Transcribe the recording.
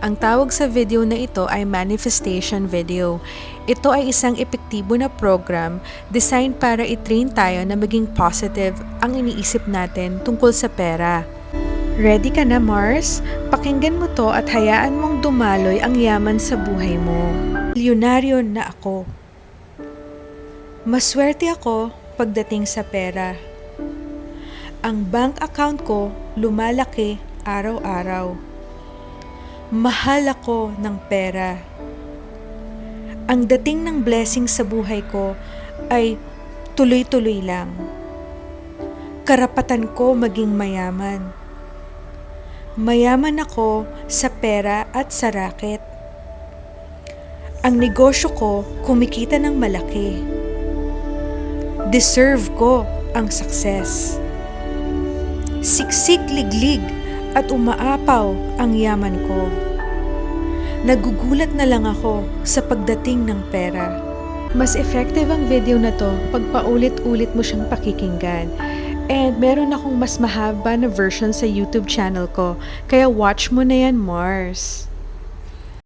Ang tawag sa video na ito ay manifestation video. Ito ay isang epektibo na program designed para i-train tayo na maging positive ang iniisip natin tungkol sa pera. Ready ka na, Mars? Pakinggan mo to at hayaan mong dumaloy ang yaman sa buhay mo. Milyonaryo na ako. Maswerte ako pagdating sa pera. Ang bank account ko lumalaki araw-araw. Mahal ako ng pera. Ang dating ng blessing sa buhay ko ay tuloy-tuloy lang. Karapatan ko maging mayaman. Mayaman ako sa pera at sa raket. Ang negosyo ko kumikita ng malaki. Deserve ko ang success. Siksik liglig at umaapaw ang yaman ko. Nagugulat na lang ako sa pagdating ng pera. Mas effective ang video na to pag paulit-ulit mo siyang pakikinggan. And meron akong mas mahaba na version sa YouTube channel ko, kaya watch mo na yan, Mars.